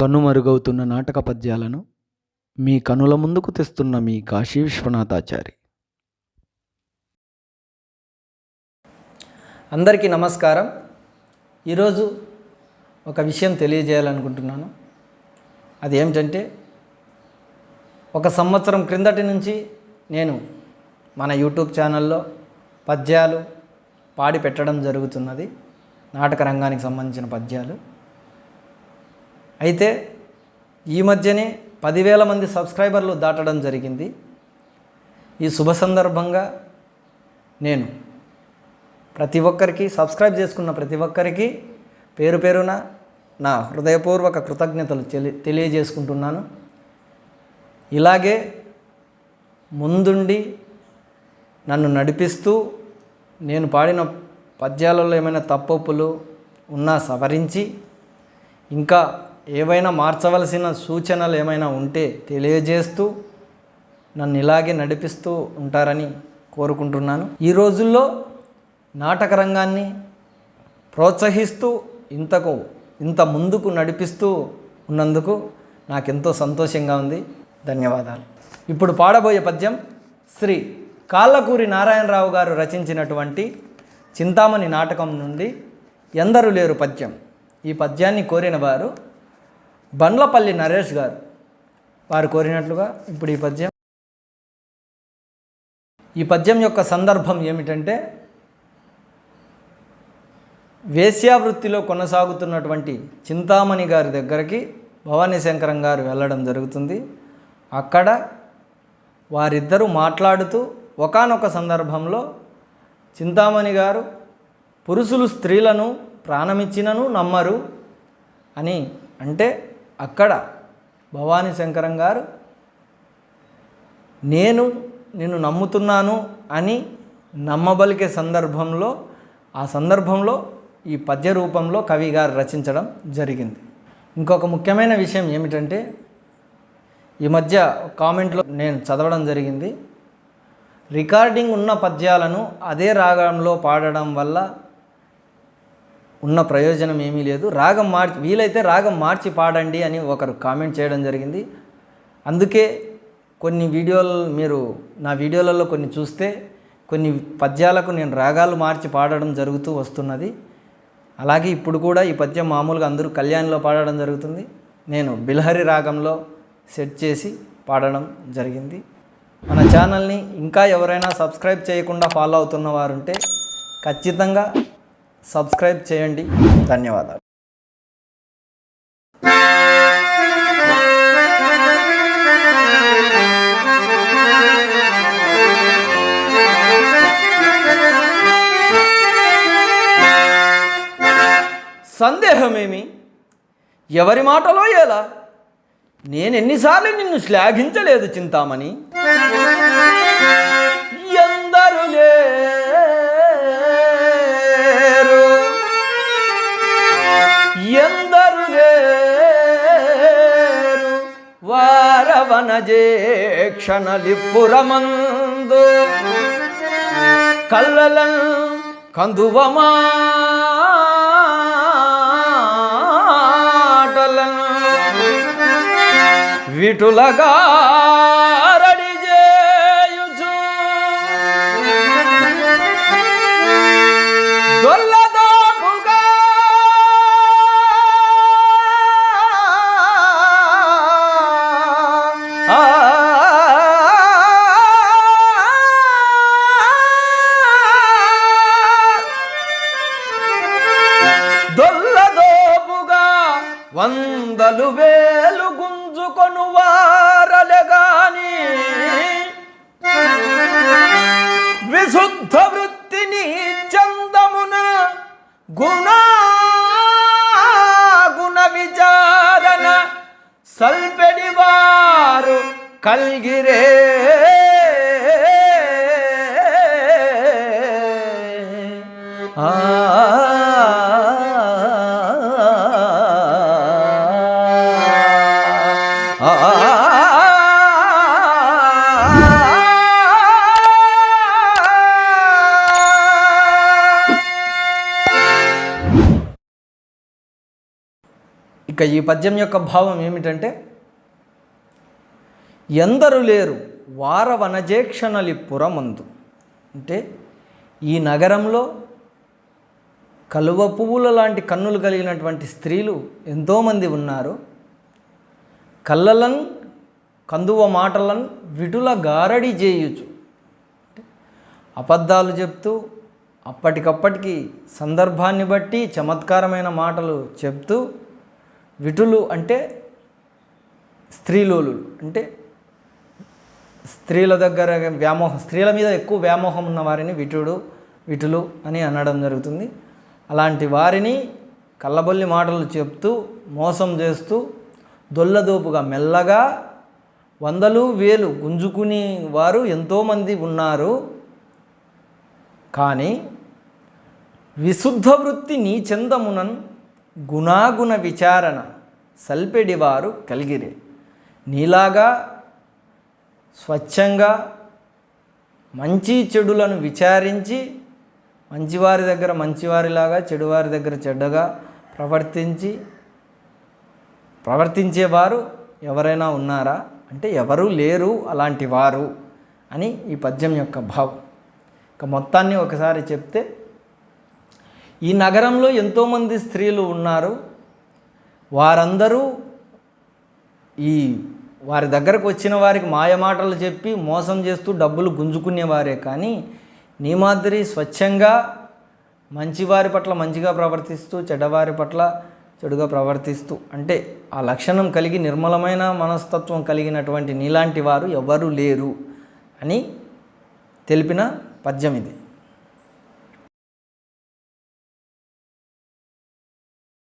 కనుమరుగవుతున్న నాటక పద్యాలను మీ కనుల ముందుకు తెస్తున్న మీ కాశీ విశ్వనాథాచారి. అందరికీ నమస్కారం. ఈరోజు ఒక విషయం తెలియజేయాలనుకుంటున్నాను. అది ఏమిటంటే ఒక సంవత్సరం క్రిందటి నుంచి నేను మన యూట్యూబ్ ఛానల్లో పద్యాలు పాడి పెట్టడం జరుగుతున్నది. నాటక రంగానికి సంబంధించిన పద్యాలు. అయితే ఈ మధ్యనే పదివేల మంది సబ్స్క్రైబర్లు దాటడం జరిగింది. ఈ శుభ సందర్భంగా నేను ప్రతి ఒక్కరికి సబ్స్క్రైబ్ చేసుకున్న ప్రతి ఒక్కరికి పేరు పేరున నా హృదయపూర్వక కృతజ్ఞతలు తెలి తెలియజేసుకుంటున్నాను. ఇలాగే ముందుండి నన్ను నడిపిస్తూ నేను పాడిన పద్యాలలో ఏమైనా తప్పొప్పులు ఉన్నా సవరించి ఇంకా ఏవైనా మార్చవలసిన సూచనలు ఏమైనా ఉంటే తెలియజేస్తూ నన్ను ఇలాగే నడిపిస్తూ ఉంటారని కోరుకుంటున్నాను. ఈ రోజుల్లో నాటక రంగాన్ని ప్రోత్సహిస్తూ ఇంతకు ఇంత ముందుకు నడిపిస్తూ ఉన్నందుకు నాకెంతో సంతోషంగా ఉంది. ధన్యవాదాలు. ఇప్పుడు పాడబోయే పద్యం శ్రీ కాళ్ళకూరి నారాయణరావు గారు రచించినటువంటి చింతామణి నాటకం నుండి ఎందరు లేరు పద్యం. ఈ పద్యాన్ని కోరిన వారు బండ్లపల్లి నరేష్ గారు వారు కోరినట్లుగా ఇప్పుడు ఈ పద్యం. ఈ పద్యం యొక్క సందర్భం ఏమిటంటే వేశ్యావృత్తిలో కొనసాగుతున్నటువంటి చింతామణి గారి దగ్గరికి భవానీ శంకరం గారు వెళ్ళడం జరుగుతుంది. అక్కడ వారిద్దరూ మాట్లాడుతూ ఒకానొక సందర్భంలో చింతామణి గారు పురుషులు స్త్రీలను ప్రాణమిచ్చినను నమ్మరు అని అంటే అక్కడ భవానీ శంకరం గారు నేను నిన్ను నమ్ముతున్నాను అని నమ్మబలికే సందర్భంలో ఆ సందర్భంలో ఈ పద్య రూపంలో కవి గారు రచించడం జరిగింది. ఇంకొక ముఖ్యమైన విషయం ఏమిటంటే ఈ మధ్య కామెంట్లో నేను చదవడం జరిగింది రికార్డింగ్ ఉన్న పద్యాలను అదే రాగంలో పాడడం వల్ల ఉన్న ప్రయోజనం ఏమీ లేదు. రాగం మార్చి వీలైతే రాగం మార్చి పాడండి అని ఒకరు కామెంట్ చేయడం జరిగింది. అందుకే కొన్ని వీడియోలు మీరు నా వీడియోలలో కొన్ని చూస్తే కొన్ని పద్యాలకు నేను రాగాలు మార్చి పాడడం జరుగుతూ వస్తున్నది. అలాగే ఇప్పుడు కూడా ఈ పద్యం మామూలుగా అందరూ కళ్యాణ్లో పాడడం జరుగుతుంది. నేను బిల్హరి రాగంలో సెట్ చేసి పాడడం జరిగింది. మన ఛానల్ని ఇంకా ఎవరైనా సబ్స్క్రైబ్ చేయకుండా ఫాలో అవుతున్న వారుంటే ఖచ్చితంగా సబ్స్క్రైబ్ చేయండి. ధన్యవాదాలు. సందేహమేమి? ఎవరి మాటలో ఎలా? నేను ఎన్నిసార్లు నిన్ను శ్లాఘించలేదు చింతామణి. ఎందరులే వనజే క్షణలిప్పురమందు కల్లలన్ కందువమాటలన్ విటులగా వందలు వేలు గుంజుకొను వారలెగాని. విశుద్ధ వృత్తిని చందమున గుణ గుణ విచారణ సల్పెడి వారు కల్గిరే. ఇక ఈ పద్యం యొక్క భావం ఏమిటంటే ఎందరు లేరు వార వనజేక్షణలి పురమందు. అంటే ఈ నగరంలో కలువ పువ్వుల లాంటి కన్నులు కలిగినటువంటి స్త్రీలు ఎంతోమంది ఉన్నారు. కళ్ళలన్ కందువ మాటలన్ విటుల గారడి చేయుచు అబద్ధాలు చెప్తూ అప్పటికప్పటికి సందర్భాన్ని బట్టి చమత్కారమైన మాటలు చెప్తూ విటులు అంటే స్త్రీలోలు అంటే స్త్రీల దగ్గర వ్యామోహం స్త్రీల మీద ఎక్కువ వ్యామోహం ఉన్న వారిని విటుడు విటులు అని అనడం జరుగుతుంది. అలాంటి వారిని కళ్ళబొల్లి మాటలు చెప్తూ మోసం చేస్తూ దొల్లదోపుగా మెల్లగా వందలు వేలు గుంజుకుని వారు ఎంతోమంది ఉన్నారు. కానీ విశుద్ధ వృత్తి నీ చందమునన్ గుణాగుణ విచారణ సల్పెడివారు కలిగిరే. నీలాగా స్వచ్ఛంగా మంచి చెడులను విచారించి మంచివారి దగ్గర మంచివారిలాగా చెడువారి దగ్గర చెడ్డగా ప్రవర్తించి ప్రవర్తించేవారు ఎవరైనా ఉన్నారా? అంటే ఎవరూ లేరు అలాంటి వారు అని ఈ పద్యం యొక్క భావం. ఇక మొత్తాన్ని ఒకసారి చెప్తే ఈ నగరంలో ఎంతోమంది స్త్రీలు ఉన్నారు. వారందరూ ఈ వారి దగ్గరకు వచ్చిన వారికి మాయమాటలు చెప్పి మోసం చేస్తూ డబ్బులు గుంజుకునేవారే కానీ నీ మాదిరి స్వచ్ఛంగా మంచివారి పట్ల మంచిగా ప్రవర్తిస్తూ చెడ్డవారి పట్ల చెడుగా ప్రవర్తిస్తూ అంటే ఆ లక్షణం కలిగి నిర్మలమైన మనస్తత్వం కలిగినటువంటి నీలాంటి వారు ఎవ్వరూ లేరు అని తెలిపిన పద్యం ఇది.